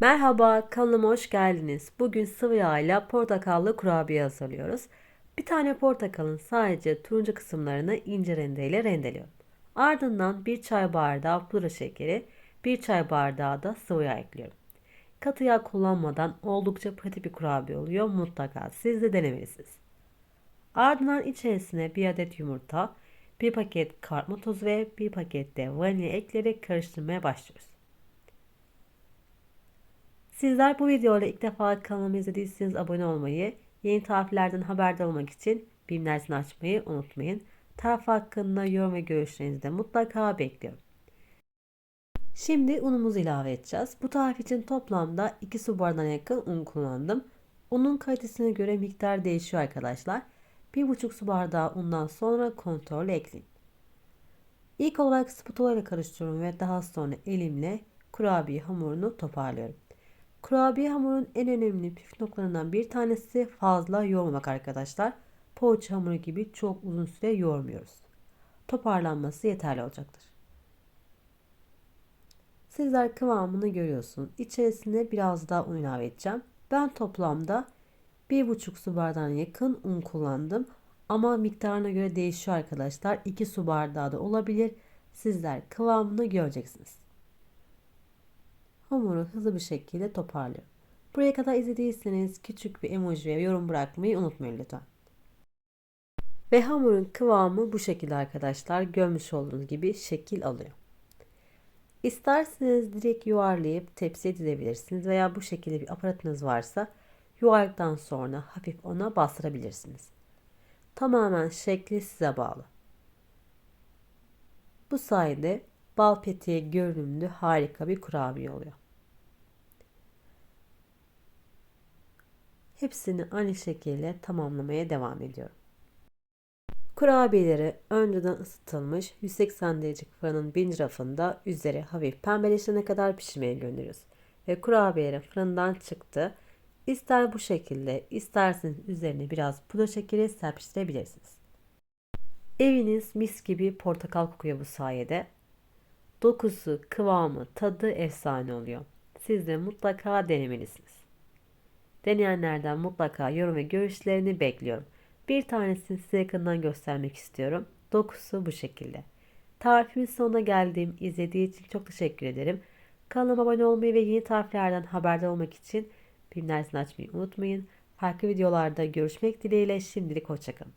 Merhaba, kanalıma hoş geldiniz. Bugün sıvı yağ ile portakallı kurabiye hazırlıyoruz. Bir tane portakalın sadece turuncu kısımlarını ince rendeyle rendeliyorum. Ardından bir çay bardağı pudra şekeri, bir çay bardağı da sıvı yağ ekliyorum. Katı yağ kullanmadan oldukça pratik bir kurabiye oluyor. Mutlaka siz de denemelisiniz. Ardından içerisine bir adet yumurta, bir paket kabartma tozu ve bir paket de vanilya ekleyerek karıştırmaya başlıyoruz. Sizler bu videoyla ilk defa kanalımı izlediyseniz abone olmayı, yeni tariflerden haberdar olmak için bildirimlerini açmayı unutmayın. Tarif hakkında yorum ve görüşlerinizi de mutlaka bekliyorum. Şimdi unumuzu ilave edeceğiz. Bu tarif için toplamda 2 su bardağına yakın un kullandım. Unun kalitesine göre miktar değişiyor arkadaşlar. 1,5 su bardağı undan sonra kontrollü ekleyin. İlk olarak spatula ile karıştırıyorum ve daha sonra elimle kurabiye hamurunu toparlıyorum. Kurabiye hamurun en önemli püf noktalarından bir tanesi fazla yoğurmamak arkadaşlar. Poğaça hamuru gibi çok uzun süre yoğurmuyoruz. Toparlanması yeterli olacaktır. Sizler kıvamını görüyorsunuz. İçerisine biraz daha un ilave edeceğim. Ben toplamda 1,5 su bardağına yakın un kullandım. Ama miktarına göre değişiyor arkadaşlar. 2 su bardağı da olabilir. Sizler kıvamını göreceksiniz. Hamuru hızlı bir şekilde toparlıyorum. Buraya kadar izlediyseniz küçük bir emoji ve yorum bırakmayı unutmayın lütfen. Ve hamurun kıvamı bu şekilde arkadaşlar. Görmüş olduğunuz gibi şekil alıyor. İsterseniz direkt yuvarlayıp tepsiye dizebilirsiniz veya bu şekilde bir aparatınız varsa yuvarladıktan sonra hafif ona bastırabilirsiniz. Tamamen şekli size bağlı. Bu sayede bal peteği görünümlü harika bir kurabiye oluyor. Hepsini aynı şekilde tamamlamaya devam ediyorum. Kurabiyeleri önceden ısıtılmış 180 derecelik fırının birinci rafında üzeri hafif pembeleşene kadar pişirmeye gönderiyoruz. Ve kurabiyeler fırından çıktı. İster bu şekilde isterseniz üzerine biraz pudra şekeri serpiştirebilirsiniz. Eviniz mis gibi portakal kokuyor bu sayede. Dokusu, kıvamı, tadı efsane oluyor. Siz de mutlaka denemelisiniz. Deneyenlerden mutlaka yorum ve görüşlerini bekliyorum. Bir tanesini size yakından göstermek istiyorum. Dokusu bu şekilde. Tarifimin sonuna geldiğim izlediği için çok teşekkür ederim. Kanalıma abone olmayı ve yeni tariflerden haberdar olmak için bildirimleri açmayı unutmayın. Farklı videolarda görüşmek dileğiyle şimdilik hoşçakalın.